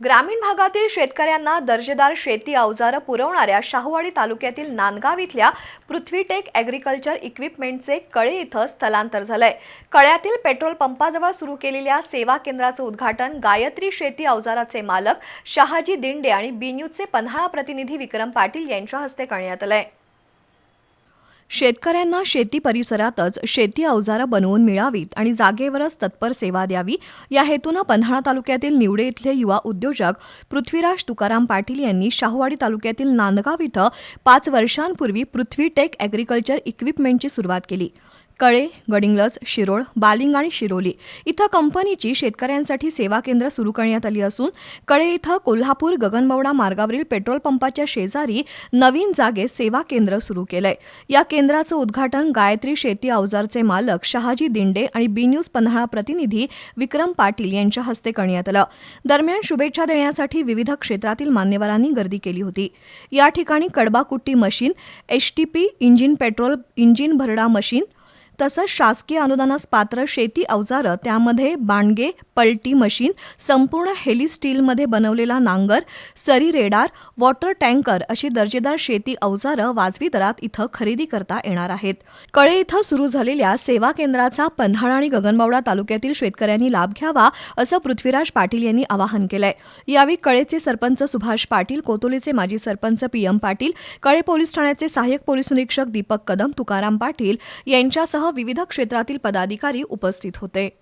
ग्रामीण भागातील शेतकऱ्यांना दर्जेदार शेती अवजारं पुरवणाऱ्या शाहूवाडी तालुक्यातील नांदगाव इथल्या पृथ्वीटेक ॲग्रिकल्चर इक्विपमेंटचे कळे इथं स्थलांतर झालंय. कळ्यातील पेट्रोल पंपाजवळ सुरू केलेल्या सेवा केंद्राचं उद्घाटन गायत्री शेती अवजाराचे मालक शहाजी दिंडे आणि बी न्यूजचे पन्हाळा प्रतिनिधी विक्रम पाटील यांच्या हस्ते करण्यात आलंय. शेतकऱ्यांना शेती परिसरातच शेती अवजारं बनवून मिळावीत आणि जागेवरच तत्पर सेवा द्यावी. या हेतूनं पन्हाळा तालुक्यातील निवडे इथले युवा उद्योजक पृथ्वीराज तुकाराम पाटील यांनी शाहूवाडी तालुक्यातील नांदगाव इथं पाच वर्षांपूर्वी पृथ्वी टेक ॲग्रिकल्चर इक्विपमेंटची सुरुवात केली. कळे गडिंग्लज शिरोळ बालिंग आणि शिरोली इथं कंपनीची शेतकऱ्यांसाठी सेवा केंद्र सुरू करण्यात आली असून कळे इथं कोल्हापूर गगनबावडा मार्गावरील पेट्रोल पंपाच्या शेजारी नवीन जागेत सेवा केंद्र सुरू केलंय. या केंद्राचं उद्घाटन गायत्री शेती अवजारचे मालक शहाजी दिंडे आणि बी न्यूज पन्हाळा प्रतिनिधी विक्रम पाटील यांच्या हस्ते करण्यात आलं. दरम्यान शुभेच्छा देण्यासाठी विविध क्षेत्रातील मान्यवरांनी गर्दी केली होती. या ठिकाणी कडबाकुट्टी machine H machine HTP engine petrol engine भरडा machine तसंच शासकीय अनुदानास पात्र शेती अवजारं त्यामध्ये बाणगे पलटी मशीन संपूर्ण हेली स्टीलमध्ये बनवलेला नांगर सरी रेडार वॉटर टँकर अशी दर्जेदार शेती अवजारं वाजवी दरात इथं खरेदी करता येणार आहेत. कळे इथं सुरू झालेल्या सेवा केंद्राचा पन्हाळा आणि गगनबावडा तालुक्यातील शेतकऱ्यांनी लाभ घ्यावा असं पृथ्वीराज पाटील यांनी आवाहन केलंय. यावेळी कळेचे सरपंच सुभाष पाटील कोतोलीचे माजी सरपंच पी एम पाटील कळे पोलीस ठाण्याचे सहाय्यक पोलीस निरीक्षक दीपक कदम तुकाराम पाटील यांच्यासह विविध क्षेत्रातील पदाधिकारी उपस्थित होते.